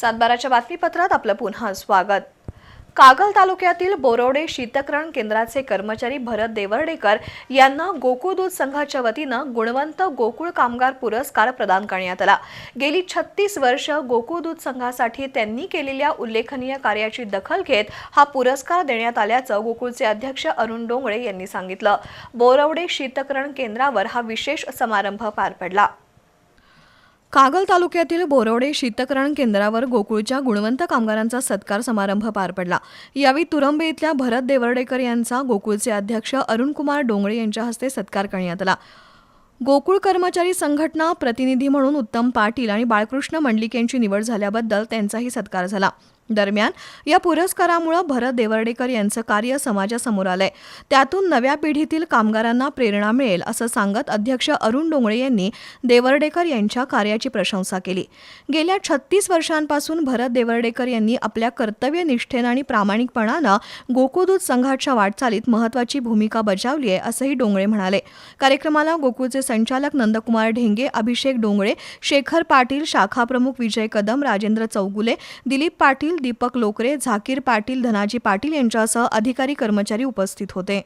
सातबाराच्या बातमीपत्रात आपलं पुन्हा स्वागत. कागल तालुक्यातील बोरवडे शीतकरण केंद्राचे कर्मचारी भरत देवर्डेकर यांना गोकुळ दूध संघाच्या वतीनं गुणवंत गोकुळ कामगार पुरस्कार प्रदान करण्यात आला. गेली छत्तीस वर्ष गोकुळ दूध संघासाठी त्यांनी केलेल्या उल्लेखनीय कार्याची दखल घेत हा पुरस्कार देण्यात आल्याचं गोकुळचे अध्यक्ष अरुण डोंगळे यांनी सांगितलं. बोरवडे शीतकरण केंद्रावर हा विशेष समारंभ पार पडला. कागल तालुक्यातील बोरवडे शीतकरण केंद्रावर गोकुळच्या गुणवंत कामगारांचा सत्कार समारंभ पार पडला. यावेळी तुरंबे इथल्या भरत देवर्डेकर यांचा गोकुळचे अध्यक्ष अरुणकुमार डोंगळे यांच्या हस्ते सत्कार करण्यात आला. गोकुळ कर्मचारी संघटना प्रतिनिधी म्हणून उत्तम पाटील आणि बाळकृष्ण मंडलिक यांची निवड झाल्याबद्दल त्यांचाही सत्कार झाला. दरम्यान या पुरस्कारामुळे भरत देवर्डेकर यांचं कार्य समाजासमोर आलंय. त्यातून नव्या पिढीतील कामगारांना प्रेरणा मिळेल असं सांगत अध्यक्ष अरुण डोंगळे यांनी देवर्डेकर यांच्या कार्याची प्रशंसा केली. गेल्या छत्तीस वर्षांपासून भरत देवर्डेकर यांनी आपल्या कर्तव्यनिष्ठेनं आणि प्रामाणिकपणानं गोकुदूत संघाच्या वाटचालीत महत्वाची भूमिका बजावली आहे असंही डोंगळे म्हणाले. कार्यक्रमाला गोकुळचे संचालक नंदकुमार ढेंगे अभिषेक डोंगळे शेखर पाटील शाखाप्रमुख विजय कदम राजेंद्र चौगुले दिलीप पाटील दीपक लोकरे झाकीर पाटील धनाजी पाटील यांच्यासह अधिकारी कर्मचारी उपस्थित होते.